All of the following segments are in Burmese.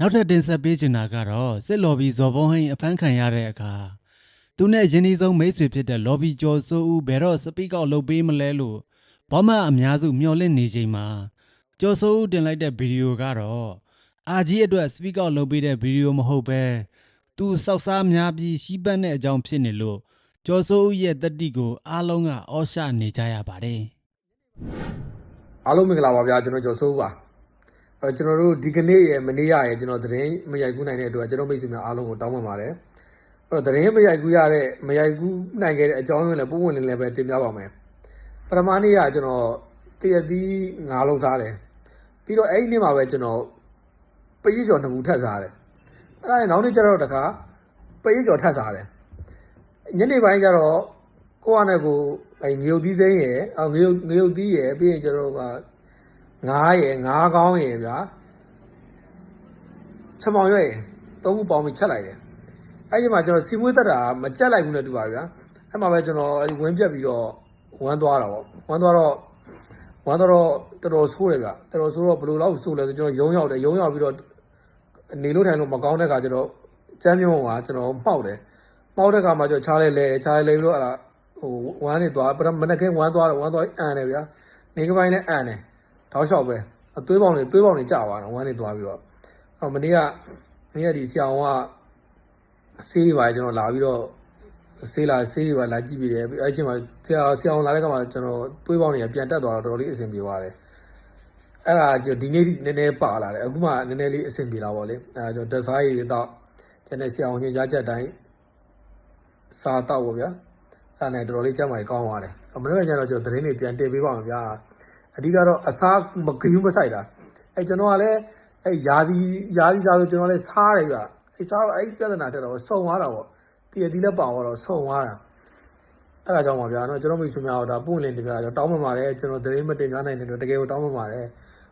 နောက်ထပ်တင်ဆက်ပေးချင်တာကတော့စစ်လော်ဘီဇော်ဘုံဟိန်အဖမ်းခံရတဲ့အခါသူနဲ့ရင်းနှီးဆုံးမိတ်ဆွေဖြစ်တဲ့လော်ဘီကျော်စိုးဦးဘယ်တော့စပီကောက်လုပ်ပေးမလဲလို့ဘောမအများစုမျှော်လင့်နေချိန်မှာကျော်စိုးဦးတင်လိုက်တဲ့ဗီဒီယိုကတော့အာကြီးအတွက်စပီကောက်လုပ်ပေးတဲ့ဗီဒီယိုမဟုတ်ပဲသူစောက်စားများပြီးရှိပတ်တဲ့အကြောင်းဖြစ်နေလို့ကျော်စိုးဦးရဲ့တတိကိုအားလုံးကအော်ရှနေကြရပါတယ်အားလုံးမင်္ဂလာပါဗျာကျွန်တော်ကျော်စိုးပါ အဲကျွန်တော်တို့ဒီကနေ့ရယ်မနေ့ရရယ်ကျွန်တော်သတင်းမရိုက်ကူးနိုင်တဲ့အတွက်ကျွန်တော်မိတ်ဆွေများအားလုံးကိုတောင်းပန်ပါတယ်အဲ့တော့သတင်းမရိုက်ကူးရတဲ့မရိုက်ကူးနိုင်ခဲ့တဲ့အကြောင်းရင်းလည်းပုံဝင်လင်းလည်းပဲတင်ပြပါမယ်ပထမနေ့ကကျွန်တော်တရသီးငါးလုံးစားတယ်ပြီးတော့အဲ့ဒီနေ့မှာပဲကျွန်တော်ပရိကျော်နှစ်ခုထပ်စားတယ်အဲ့ဒါနဲ့နောက်နေ့ကျတော့တခါပရိကျော်ထပ်စားတယ်ညနေပိုင်းကျတော့ကိုယ့်အနေကိုအဲငရုတ်သီးစိမ်းရယ်အော်ငရုတ်ငရုတ်သီးရယ်ပြီးရင်ကျတော့က ငါးရယ်ငါးကောင်းရယ်ဗျာချက်မောင်ရွက်ရယ်သုံးခုပေါင်းပြီးချက်လိုက်တယ်အဲ့ဒီမှာကျွန်တော်စီမွေးတက်တာမကြက်လိုက်ဘူးနဲ့တူပါဗျာအဲ့မှာပဲကျွန်တော်အဲ့ဒီဝင်းပြက်ပြီးတော့ဝမ်းသွားတာပေါ့ဝမ်းသွားတော့ဝမ်းသွားတော့တော်တော်ဆိုးတယ်ဗျတော်တော်ဆိုးတော့ဘယ်လိုလောက်ဆိုးလဲဆိုကျွန်တော်ရုံရောက်တယ်ရုံရောက်ပြီးတော့နေလို့ထိုင်လို့မကောင်းတဲ့ခါကျတော့ကျမ်းမြုံကကျွန်တော်မှောက်တယ်မှောက်တဲ့ခါမှာကျွန်တော်ချားလဲလဲချားလဲလဲပြီးတော့အဲ့ဒါဟိုဝမ်းနေသွားပထမနေ့ကဝမ်းသွားတယ်ဝမ်းသွားအန်တယ်ဗျာနေကပိုင်းနဲ့အန်တယ် တောက်လျှောက်ပဲအသွေးပေါင်တွေသွေးပေါင်တွေကျသွားတယ်ဝမ်းနေသွားပြီးတော့အော်မနေ့ကမနေ့ကဒီဆရာဝန်ကဆေးတွေပါကျွန်တော်လာပြီးတော့ဆေးလာဆေးတွေပါလာကြည့်ပြီးတယ်အဲ့ချိန်မှာဆရာဆရာဝန်လာတဲ့ခါမှာကျွန်တော်သွေးပေါင်တွေကပြန်တက်သွားတော့တော်တော်လေးအဆင်ပြေသွားတယ်အဲ့ဒါကျွန်တော်ဒီနေ့နည်းနည်းပါလာတယ်အခုမှနည်းနည်းလေးအဆင်ပြေလာပါလေအဲကျွန်တော်တက်စားရည်တော့ကျွန်တော်ဆရာဝန်ညွှန်ကြားချက်အတိုင်းစားတော့ဗောဗျာအဲ့ဒါနဲ့တော်တော်လေးကြမ်းမှကောင်းသွားတယ်မနေ့ကကျတော့ကျွန်တော်သတင်းတွေပြန်တင်ပေးပါမယ်ဗျာ အဓိကတော့အစားမကယူမဆိုင်တာအဲကျွန်တော်ကလည်းအဲယာစီယာစီစားဆိုကျွန်တော်လည်းစားတယ်ပြအဲစားတော့အဲပြဿနာတက်တော့စုံသွားတာပေါ့တည်ရတီလက်ပါတော့စုံသွားတာအဲ့ဒါကြောင့်ပါဗျာနော်ကျွန်တော်မိတ်ဆွေများတော့ဒါပွင့်လင်းတပြားတော့တောင်းပန်ပါတယ်ကျွန်တော်သတင်းမတင်ကြနိုင်တယ်တော့တကယ်ကိုတောင်းပန်ပါတယ်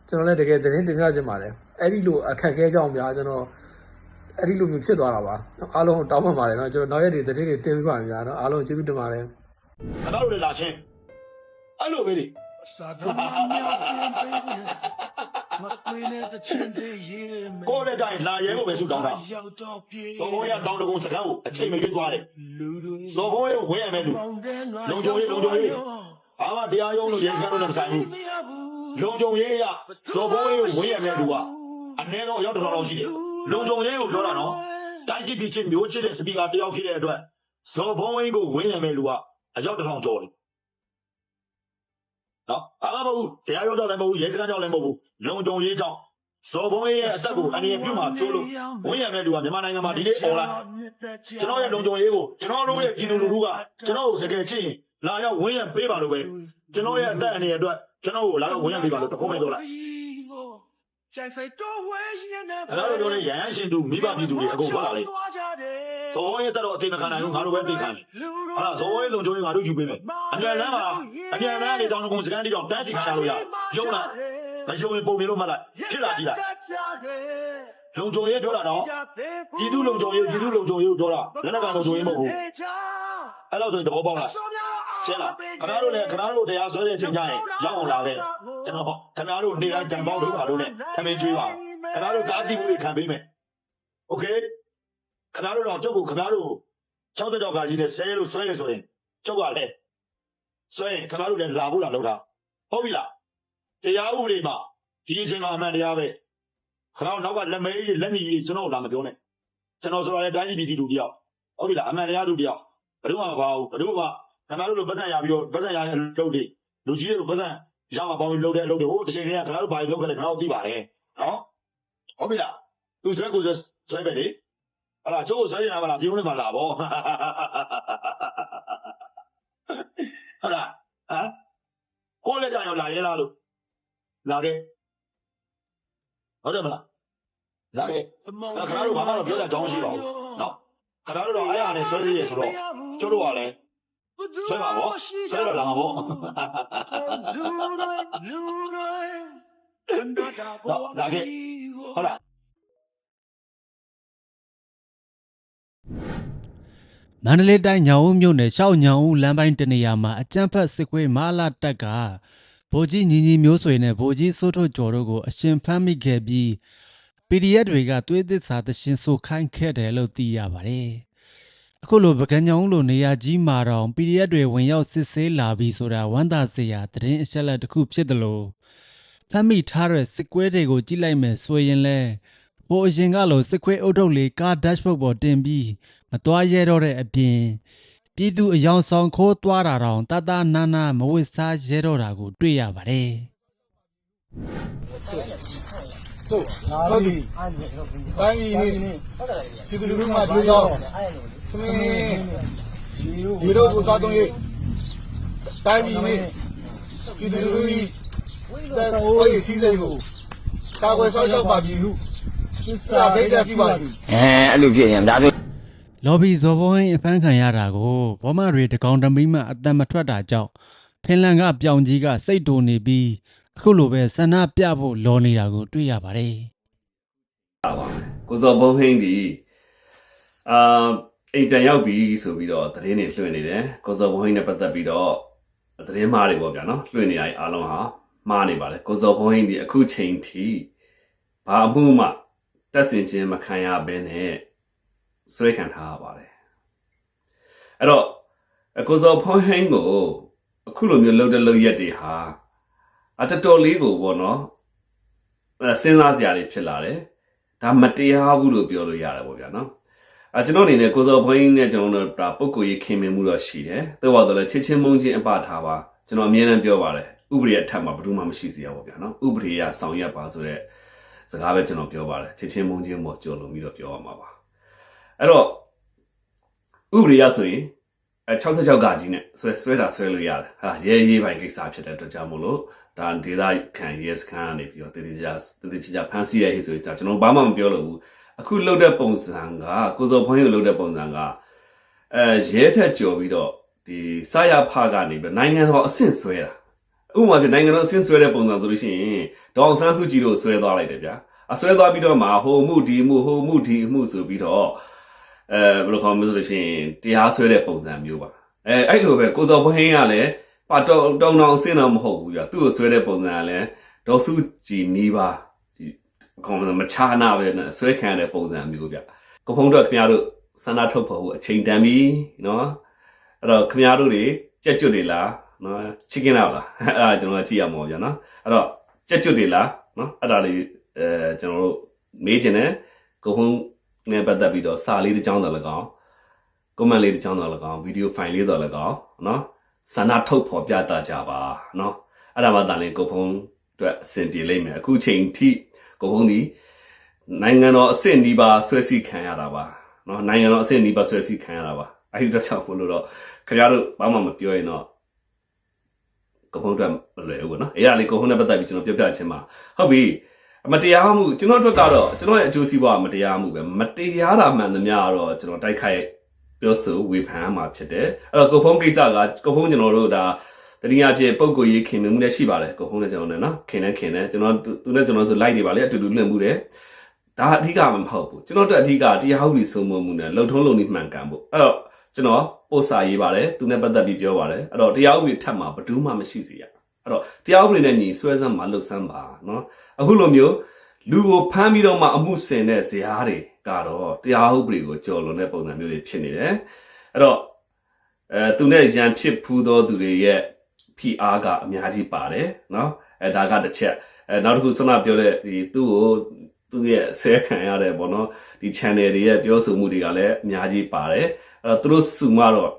ကျွန်တော်လည်းတကယ်သတင်းတင်ပြခြင်းပါတယ်အဲ့ဒီလိုအခက်အခဲကြောင့်ဗျာကျွန်တော်အဲ့ဒီလိုမျိုးဖြစ်သွားတာပါအားလုံးတောင်းပန်ပါတယ်နော်ကျွန်တော်နောက်ရက်တွေသတင်းတွေတင်ပြပါမယ်ဗျာနော်အားလုံးကျေးဇူးတင်ပါတယ်အတော်တို့လာချင်းအဲ့လိုပဲလေ စာကမမြောက်ပြင်ပေးနဲ့မကွေးနဲ့တချင်သေးရေးမယ်ကိုယ့်တဲ့တိုင်းလာရဲဖို့ပဲဆုတောင်းတာရောက်တော့ပြေသောဘုံရတောင်းတကုံစကားကိုအချိန်မရွေးသွားတယ်လူတွေသောဘုံရဝင်ရမယ်လူပေါင်းတဲ့ငါလုံခြုံရေးလုံခြုံရေးဘာမှတရားရုံးလို့ရဲစခန်းလို့လည်းမဆိုင်ဘူးမရဘူးလုံခြုံရေးရသောဘုံရဝင်ရမယ်လူကအနည်းတော့ရောက်တော်တော်ရှိတယ်လုံခြုံရေးကိုပြောတာနော်တိုင်းကြည့်ပြီးချင်းမျိုးချစ်တဲ့စပီကာတယောက်ဖြစ်တဲ့အတွက်ဇော်ဘုံရင်းကိုဝင်ရမယ်လူကအရောက်တစ်ထောင်ကျော်တယ် နော်အားမဟုတ်ဘူးတရားရုံးကြောင့်လည်းမဟုတ်ဘူးရဲစခန်းကြောင့်လည်းမဟုတ်ဘူးလုံခြုံရေးကြောင့်ဇော်ဘုံရင်းရဲ့အသက်ကိုအနေနဲ့ပြုမှာကျိုးလို့ဝင်ရမယ်လူကမြန်မာနိုင်ငံမှာဒီနေ့ပေါ်လာကျွန်တော်ရဲ့လုံခြုံရေးကိုကျွန်တော်တို့ရဲ့ပြည်သူလူထုကကျွန်တော်ကိုတကယ်ချစ်ရင်လာရောက်ဝင်းရံပေးပါလို့ပဲကျွန်တော်ရဲ့အသက်အန္တရာယ်အတွက်ကျွန်တော်ကိုလာရောက်ဝင်းရံပေးပါလို့တခုံးမဲ့တော့လိုက်ကြိုက်စိုက်တော့ဝဲရင်နဲ့အဲ့လိုပြောနေရဟန်းရှင်သူမိဘပြည်သူတွေအကုန်ပါလာလေ ဇော်ရဲ့တက်တော့အသေးမခံနိုင်ဘူးငါတို့ပဲသိခံတယ်အဲ့ဒါဇောရဲ့လုံခြုံရေးငါတို့ယူပေးမယ်အမြန်လမ်းမှာအမြန်လမ်းလေးတောင်းတကုံစကန်လေးတော့တန်းစီခိုင်းရလို့ရရုံးလားမယုံရင်ပုံပြလို့မှတ်လိုက်ဖြစ်လာကြည့်လိုက်လုံခြုံရေးပြောတာတော့ပြည်သူလုံခြုံရေးပြည်သူလုံခြုံရေးကိုပြောတာလက်နက်ကန်လုံခြုံရေးမဟုတ်ဘူးအဲ့လိုဆိုရင်သဘောပေါက်လား ရှင်းလားခင်ဗျားတို့လည်းခင်ဗျားတို့တရားဆွဲတဲ့အချိန်ကျရင်ရောက်အောင်လာခဲ့ကျွန်တော်ခင်ဗျားတို့နေတိုင်းတန်ပေါင်းတို့ပါလို့နဲ့ထမင်းကျွေးပါခင်ဗျားတို့ကားစီးမှုတွေခံပေးမယ်โอเค ခင်ဗျားတို့တော့ကျုပ်ကိုခင်ဗျားတို့၆တက်ကြောက်ကကြီးနဲ့ဆဲလို့ဆွဲနေဆိုရင်ကျုပ်ကလည်းဆွဲရင်ခင်ဗျားတို့လည်းလာဖို့လာလောက်တာဟုတ်ပြီလားတရားဥပဒေမှာဒီအချိန်မှာအမှန်တရားပဲခင်ဗျားတို့နောက်ကလက်မဲကြီးတွေလက်မီကြီးတွေကျွန်တော်လာမပြောနဲ့ကျွန်တော်ဆိုတာလည်းတိုင်းပြည်ပြည်သူလူတယောက်ဟုတ်ပြီလားအမှန်တရားလူတယောက်ဘယ်တော့မှမပါဘူးဘယ်တော့မှခင်ဗျားတို့လိုပတ်စံရပြီးတော့ပတ်စံရတဲ့လုပ်တွေလူကြီးတွေလိုပတ်စံရမှာပေါင်းပြီးလုပ်တဲ့အလုပ်တွေဟိုတစ်ချိန်တည်းကခင်ဗျားတို့ဘာတွေလုပ်ခဲ့လဲခင်ဗျားတို့သိပါတယ်နော်ဟုတ်ပြီလားသူဆွဲကိုဆွဲဆွဲပဲလေ အဲ့ဒါကျိုးကိုဆွဲနေတာမလားဒီလိုနဲ့မလားဗောဟုတ်လားဟမ်ကိုယ်လက်ကြောင်ရောက်လာရဲလားလို့လာခဲ့ဟုတ်တယ်မလားလာခဲ့ခ မှတော့ပြောတာကြောင်းရှိပါဘူးနော်ခင်ဗျားတို့တော့အဲ့ဟာနဲ့ဆွဲသေးရဆိုတော့ကျိုးတို့ကလည်းဆွဲပါဗောဆွဲတော့လာမှာဗောလူတွေလူတွေအန္တရာဘောလာခဲ့ဟုတ်လားမန္တလေးတိုင်းညောင်ဦးမြို့နယ်ရှောက်ညောင်ဦးလမ်းပိုင်းတနေရာမှာအကြမ်းဖက်စစ်ကွေးမဟာလာတက်ကဗိုလ်ကြီးညီညီမျိုးဆွေနဲ့ဗိုလ်ကြီးစိုးထွတ်ကျော်တို့ကိုအရှင်ဖမ်းမိခဲ့ပြီး PDF တွေကသွေးသစ္စာသရှင်ဆိုခိုင်းခဲ့တယ်လို့သိရပါတယ်။အခုလိုပကံကြောင်လိုနေရာကြီးမှာတော့ PDF တွေဝင်ရောက်စစ်ဆေးလာပြီးဆိုတာဝမ်းသာစရာသတင်းအချက်အလက်တစ်ခုဖြစ်တယ်လို့ဖမ်းမိထားတဲ့စစ်ကွဲတွေကိုကြည့်လိုက်မယ်ဆိုရင်လဲဟို အရင်ကလိုစစ်ခွေးအုပ်ထုပ်လေးကားဒက်ရှ်ဘုတ်ပေါ်တင်ပြီးမသွားရဲတော့တဲ့အပြင်ပြည်သူအယောင်ဆောင်ခိုးသွားတာတောင်တတနာနာမဝစ်စားရဲတော့တာကိုတွေ့ရပါတယ်။ဟုတ်ပြီတိုင်းပြည်နေပြည်သူလူထုမှကြိုးစားသမင်းဒီလိုကိုစားတော့ရေးတိုင်းပြည်နေပြည်သူလူထုဤတဲ့ဟိုရေးစီးစိမ်ကိုကာကွယ်ဆောင်ရှောက်ပါပြည်လူ စာဒိတ်တက်ပြပါစီအဲအဲ့လိုဖြစ်ရင်ဒါဆိုလော်ဘီဇော်ဘွန်အဖမ်းခံရတာကိုဘောမတွေတကောင်တမိမှအတန်မထွက်တာကြောင့်ဖင်လန်ကပြောင်ကြီးကစိတ်တူနေပြီးအခုလိုပဲဆန္ဒပြဖို့လော်နေတာကို တွေ့ရပါတယ်ကိုစောဘုံဟင်းဒီအာအိမ်ပြန်ရောက်ပြီဆိုပြီးတော့သတင်းတွေလွှင့်နေတယ်ကိုစောဘုံဟင်းနဲ့ပတ်သက်ပြီးတော့သတင်းမှားတွေပေါ့ဗျာနော်လွှင့်နေရအားလုံးဟာမှားနေပါတယ်ကိုစောဘုံဟင်းဒီအခုချိန်ထိဘာအမှုမှ တက်ဆင်ခြင်းမခံရဘဲနဲ့ဆွဲခံထားရပါတယ်အဲ့တော့ကိုစောဘုံဟင်းကိုအခုလိုမျိုးလှုပ်တဲ့လှုပ်ရက်တွေဟာအတတော်လေးကိုပေါ့နော်အဲစဉ်းစားစရာတွေဖြစ်လာတယ်ဒါမတရားဘူးလို့ပြောလို့ရတယ်ပေါ့ဗျာနော်အဲကျွန်တော်အနေနဲ့ကိုစောဘွင်းနဲ့ကျွန်တော်တို့ဒါပုံကိုယ်ရေးခင်မင်မှုတော့ရှိတယ်တိုးပါတော့လဲချစ်ချင်းမုန်းချင်းအပထားပါကျွန်တော်အမြဲတမ်းပြောပါတယ်ဥပဒေအထက်မှာဘယ်သူမှမရှိစေရပါဗျာနော်ဥပဒေရဆောင်ရွက်ပါဆိုတဲ့ စကားပဲကျွန်တော်ပြောပါတယ်ချစ်ချင်းမုန်းချင်းပေါ့ကြော်လို့ပြီးတော့ပြောရမှာပါအဲ့တော့ဥပဒေရဆိုရင်အဲ66ကကြီးနဲ့ဆွဲဆွဲတာဆွဲလို့ရတယ်ဟာရဲရေးပိုင်းကိစ္စဖြစ်တဲ့အတွက်ကြောင့်မို့လို့ဒါဒေတာခံရဲစခန်းကနေပြီးတော့တတိယတတိယဖန်စီရဟိဆိုရင်ဒါကျွန်တော်ဘာမှမပြောလို့ဘူးအခုလှုပ်တဲ့ပုံစံကကိုစောဖွင့်ရလှုပ်တဲ့ပုံစံကအဲရဲထက်ကြော်ပြီးတော့ဒီစရဖကနေပြီးနိုင်ငံတော်အဆင့်ဆွဲတာ ဥပမာပြနိုင်ငံတော်အဆင့်ဆွဲတဲ့ပုံစံဆိုလို့ရှိရင်ဒေါအောင်ဆန်းစုကြည်တို့ဆွဲသွားလိုက်တယ်ဗျာအဆွဲသွားပြီးတော့မှဟိုမှုဒီမှုဟိုမှုဒီမှုဆိုပြီးတော့အဲဘယ်လိုခေါ်မလဲဆိုလို့ရှိရင်တရားဆွဲတဲ့ပုံစံမျိုးပါအဲအဲ့လိုပဲကိုစောဖွင့်ရလည်းပါတောင်းတောင်းတောင်းအဆင့်တော့မဟုတ်ဘူးဗျာသူ့ကိုဆွဲတဲ့ပုံစံကလည်းဒေါ်စုကြည်နီးပါဒီခေါ်မလဲမချာနာပဲနဲ့ဆွဲခံရတဲ့ပုံစံမျိုးဗျကိုဖုံးတော့ခင်ဗျားတို့ဆန္ဒထုတ်ဖို့အချိန်တန်ပြီနော်အဲ့တော့ခင်ဗျားတို့တွေကြက်ကျွတ်တွေလား နော်ချစ်ကင်းလားလားအဲ့ဒါကျွန်တော်ကြည့်ရမှာဗျာနော်အဲ့တော့ကြက်ကျွတ်တွေလားနော်အဲ့ဒါလေးအဲကျွန်တော်တို့မေးချင်တယ်ကိုဖုံးနဲ့ပတ်သက်ပြီးတော့စာလေးတစ်ကြောင်းတော့၎င်း comment လေးတစ်ကြောင်းတော့၎င်းဗီဒီယိုဖိုင်လေးတော့၎င်းနော်ဆန္ဒထုတ်ဖော်ပြတတ်ကြပါနော်အဲ့ဒါမှသာလေကိုဖုံးအတွက်အဆင်ပြေလိမ့်မယ်အခုချိန်ထိကိုဖုံးဒီနိုင်ငံတော်အဆင့်ဒီပါဆွဲစီခံရတာပါနော်နိုင်ငံတော်အဆင့်ဒီပါဆွဲစီခံရတာပါအဲ့ဒီတော့ချက်ဖို့လို့တော့ခင်ဗျားတို့ဘာမှမပြောရင်တော့ ကိုဖုံးအတွက်မလွယ်ဘူးပေါ့နော်အဲ့ဒါလေးကိုဖုံးနဲ့ပတ်သက်ပြီးကျွန်တော်ပြောပြချင်ပါဟုတ်ပြီမတရားမှုကျွန်တော်အတွက်ကတော့ကျွန်တော်ရဲ့အကျိုးစီးပွားကမတရားမှုပဲမတရားတာမှန်သမျှကတော့ကျွန်တော်တိုက်ခိုက်ပြောဆိုဝေဖန်မှာဖြစ်တယ်အဲ့တော့ကိုဖုံးကိစ္စကကိုဖုံးကျွန်တော်တို့ဒါတတိယအဖြစ်ပုံကိုရေးခင်မှုနဲ့ရှိပါတယ်ကိုဖုံးနဲ့ကျွန်တော်နဲ့နော်ခင်နဲ့ခင်နဲ့ကျွန်တော်သူနဲ့ကျွန်တော်ဆိုလိုက်နေပါလေအတူတူလွှင့်မှုတယ်ဒါအဓိကမဟုတ်ဘူးကျွန်တော်တို့အဓိကတရားဟုတ်ပြီးဆုံးမမှုနဲ့လှုပ်ထုံးလုံနေမှန်ကန်ဖို့အဲ့တော့ ကျွန်တော်ပို့စာရေးပါတယ်သူနဲ့ပတ်သက်ပြီးပြောပါတယ်အဲ့တော့တရားဥပဒေထပ်မှာဘယ်သူမှမရှိစေရအဲ့တော့တရားဥပဒေနဲ့ညီဆွဲစမ်းမှာလှုပ်စမ်းပါနော်အခုလိုမျိုးလူကိုဖမ်းပြီးတော့မှအမှုဆင်တဲ့ဇာတ်တွေကတော့တရားဥပဒေကိုကြော်လွန်တဲ့ပုံစံမျိုးတွေဖြစ်နေတယ်အဲ့တော့အဲသူနဲ့ရန်ဖြစ်ဖူးသောသူတွေရဲ့ဖိအားကအများကြီးပါတယ်နော်အဲဒါကတစ်ချက်အဲနောက်တစ်ခုဆန္ဒပြောတဲ့ဒီသူ့ကိုသူ့ ရဲ့ဆဲခံရတဲ့ပေါ့နော်ဒီ channel တွေရဲ့ပြောဆိုမှုတွေကလည်းအများကြီးပါတယ်အဲ့တော့သူတို့စုမတော့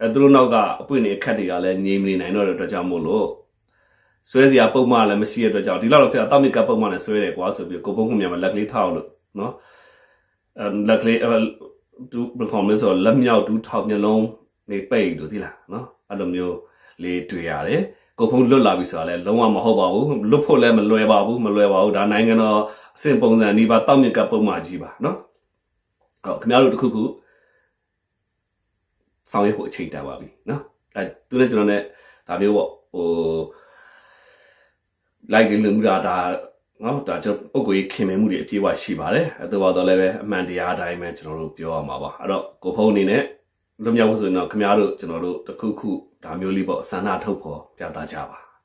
အဲသူတို့နောက်ကအပွင့်နေအခက်တွေကလည်းငြိမ်မနေနိုင်တော့တဲ့အတွက်ကြောင့်မို့လို့ဆွဲစရာပုံမှန်လည်းမရှိတဲ့အတွက်ကြောင့်ဒီလောက်တော့ဖြစ်အတောမစ်ကပုံမှန်နဲ့ဆွဲတယ်ကွာဆိုပြီးကိုပုံခုမြန်မှာလက်ကလေးထောက်လို့နော်အဲလက်ကလေးအဲဒူဘယ်ကောင်လဲဆိုတော့လက်မြောက်ဒူးထောက်မျက်လုံးနေပိတ်လို့ဒီလားနော်အဲ့လိုမျိုးလေးတွေ့ရတယ် ကိုဖုံးလွတ်လာပြီဆိုတာလည်းလုံးဝမဟုတ်ပါဘူးလွတ်ဖို့လည်းမလွယ်ပါဘူးမလွယ်ပါဘူးဒါနိုင်ငံတော်အဆင့်ပုံစံဒီပါတောက်မြစ်ကပုံမှန်ကြီးပါနော်အဲ့တော့ခင်ဗျားတို့တခုခုဆောင်ရွက်ဖို့အချိန်တန်ပါပြီနော်အဲသူနဲ့ကျွန်တော်နဲ့ဒါမျိုးပေါ့ဟို like တွေလုံမှုတာဒါနော်ဒါကျွန်တော်ပုံကိုယ်ခင်မင်မှုတွေအပြည့်အဝရှိပါတယ်အဲဒါတော့လည်းပဲအမှန်တရားအတိုင်းပဲကျွန်တော်တို့ပြောရမှာပါအဲ့တော့ကိုဖုန်းအနေနဲ့လွတ်မြောက်ဖို့ဆိုရင်တော့ခင်ဗျားတို့ကျွန်တော်တို့တခုခု ဒါမျိုးလေးပေါ့ဆန္ဒထုတ်ဖို့ပြသကြပါ